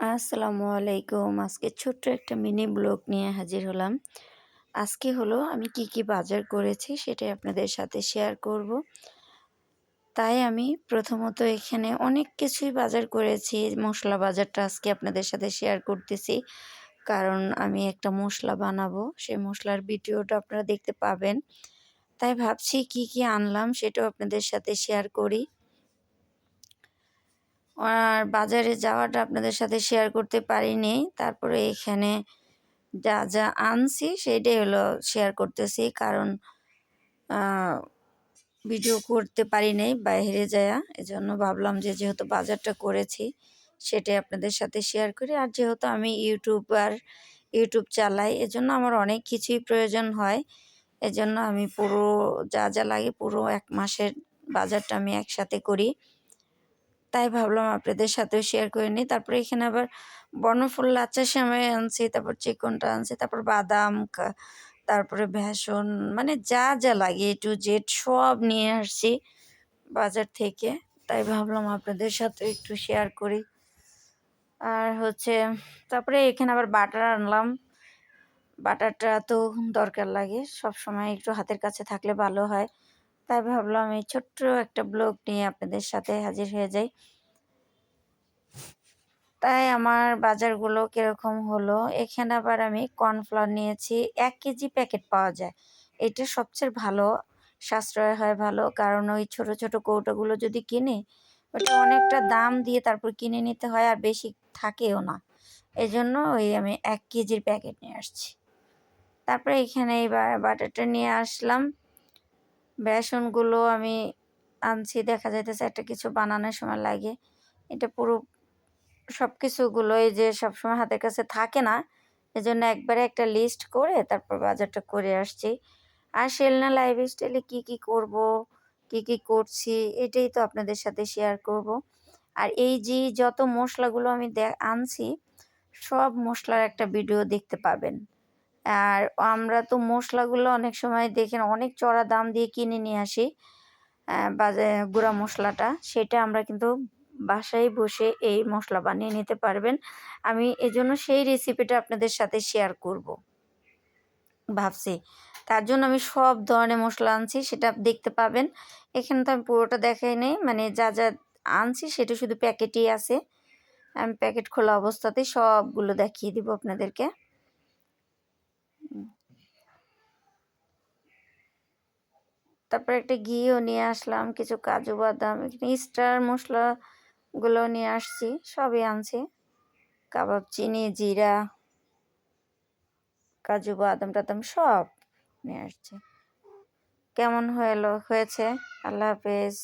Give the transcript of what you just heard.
আসসালামু আলাইকুম। আজকে ছোট্ট একটা মিনি ব্লগ নিয়ে হাজির হলাম। আজকে হলো আমি কি কি বাজার করেছি সেটাই আপনাদের সাথে শেয়ার করব। তাই আমি প্রথমত এখানে অনেক কিছুই বাজার করেছি। মশলা বাজারটা আজকে আপনাদের সাথে শেয়ার করতেছি। কারণ আমি একটা মশলা বানাবো। সেই মশলার ভিডিওটা আপনারা দেখতে পাবেন। তাই ভাবছি কি কি আনলাম সেটাও আপনাদের সাথে শেয়ার করি। আর বাজারে যাওয়াটা আপনাদের সাথে শেয়ার করতে পারিনি। তারপরে এখানে যা যা আনছি সেইটাই হলো শেয়ার করতেছি। কারণ ভিডিও করতে পারি নাই বাইরে যায়া। এজন্য ভাবলাম যে যেহেতু বাজারটা করেছি, সেটাই আপনাদের সাথে শেয়ার করি। আর যেহেতু আমি ইউটিউবার ইউটিউব চালাই, এজন্য আমার অনেক কিছুই প্রয়োজন হয়। এজন্য আমি পুরো যা যা লাগে পুরো এক মাসের বাজারটা আমি একসাথে করি। তাই ভাবলাম আপনাদের সাথেও শেয়ার করে নিই। তারপরে এখানে আবার বর্ণফুল লাচ্চা, সেমাই আনছি, তারপর চিকনটা আনছি, তারপর বাদাম তারপরে ভেষণ মানে যা যা লাগে এ টু জেড সব নিয়ে আসছি বাজার থেকে। তাই ভাবলাম আপনাদের সাথে একটু শেয়ার করি। আর হচ্ছে, তারপরে এখানে আবার বাটার আনলাম। বাটারটা তো দরকার লাগে সব সময় একটু হাতের কাছে থাকলে ভালো হয়। তাই ভাবলাম এই ছোট্ট একটা ব্লগ নিয়ে আপনাদের সাথে হাজির হয়ে যাই। তাই আমার বাজারগুলো কীরকম হলো? এখানে আবার আমি কর্নফ্লাওয়ার নিয়েছি, এক কেজি প্যাকেট পাওয়া যায়। এটা সবচেয়ে ভালো, সাশ্রয় হয় ভালো, কারণ ওই ছোট ছোট কৌটোগুলো যদি কিনে, ওটা অনেকটা দাম দিয়ে তারপর কিনে নিতে হয় আর বেশি থাকেও না। এই জন্য ওই আমি এক কেজির প্যাকেট নিয়ে আসছি। তারপরে এখানে এই বাটারটা নিয়ে আসলাম। বেসনগুলো আমি আনছি, দেখা যাইতেছে একটা কিছু বানানোর সময় লাগে। এটা পুরো সব কিছুগুলোই যে সবসময় হাতের কাছে থাকে না, এজন্য একবারে একটা লিস্ট করে তারপর বাজারটা করে আসছি। আর শেলনা লাইফ স্টাইলে কী কী করব, কী কী করছি, এটাই তো আপনাদের সাথে শেয়ার করব। আর এই যে যত মশলাগুলো আমি আনছি, সব মশলার একটা ভিডিও দেখতে পাবেন। আর আমরা তো মশলাগুলো অনেক সময় দেখেন অনেক চড়া দাম দিয়ে কিনে নিয়ে আসি বাজারে গুঁড়া মশলাটা, সেটা আমরা কিন্তু বাসায় বসে এই মশলা বানিয়ে নিতে পারবেন। আমি এজন্য সেই রেসিপিটা আপনাদের সাথে শেয়ার করব। ভাবছি, তার জন্য আমি সব ধরনের মশলা আনছি, সেটা দেখতে পাবেন। এখানে তো আমি পুরোটা দেখাই নেই মানে যা যা আনছি সেটা শুধু প্যাকেটই আছে। আমি প্যাকেট খোলা অবস্থাতেই সবগুলো দেখিয়ে দিব আপনাদেরকে। তারপর একটা ঘিও নিয়ে আসলাম, কিছু কাজু বাদাম, এখানে স্টার মশলাগুলো নিয়ে আসছি, সবই আনছি। কাবাব, চিনি, জিরা, কাজু বাদাম টাদাম সব নিয়ে আসছি। কেমন হলো? হয়েছে? আল্লাহ হাফেজ।